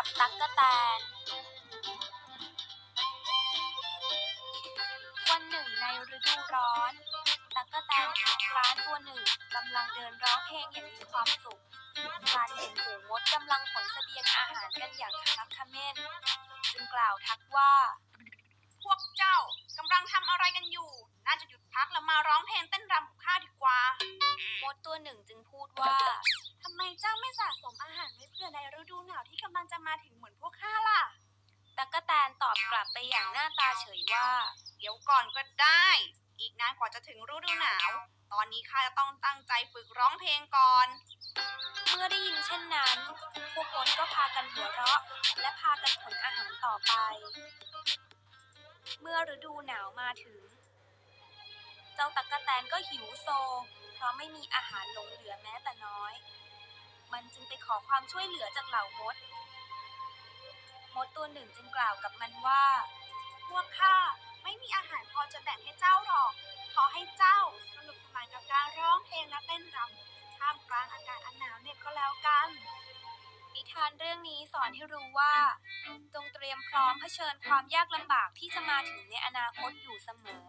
กับตั๊กแตน วันหนึ่งในฤดูร้อน ตั๊กกะแตนถูกร้านตัวหนึ่งกำลังเดินร้องเพลงอย่างมีความสุขการเห็นฝูงมดกำลังขนเสบียงอาหารกันอย่างคลักขม้นจึงกล่าวทักว่า อบกลับไปอย่างหน้าตาเฉยว่า เดี๋ยวก่อนก็ได้ อีกนานกว่าจะถึงฤดูหนาว ตอนนี้ข้าจะต้องตั้งใจฝึกร้องเพลงก่อน เมื่อได้ยินเช่นนั้น พวกมดก็พากันหัวเราะ และพากันขนอาหารต่อไป เมื่อฤดูหนาวมาถึง เจ้าตั๊กะแตนก็หิวโซ เพราะไม่มีอาหารหลงเหลือแม้แต่น้อย มันจึงไปขอความช่วยเหลือจากเหล่ามด ดตัวหนึ่งจึงกล่าวกับมันว่า พวกข้าไม่มีอาหารพอจะแบ่งให้เจ้าหรอก ขอให้เจ้าสนุกสนานกับการร้องเพลงและเต้นรำท่ามกลางอากาศอันหนาวเหน็บก็แล้วกัน นิทานเรื่องนี้สอนให้รู้ว่า จงเตรียมพร้อมเผชิญความยากลำบากที่จะมาถึงในอนาคตอยู่เสมอ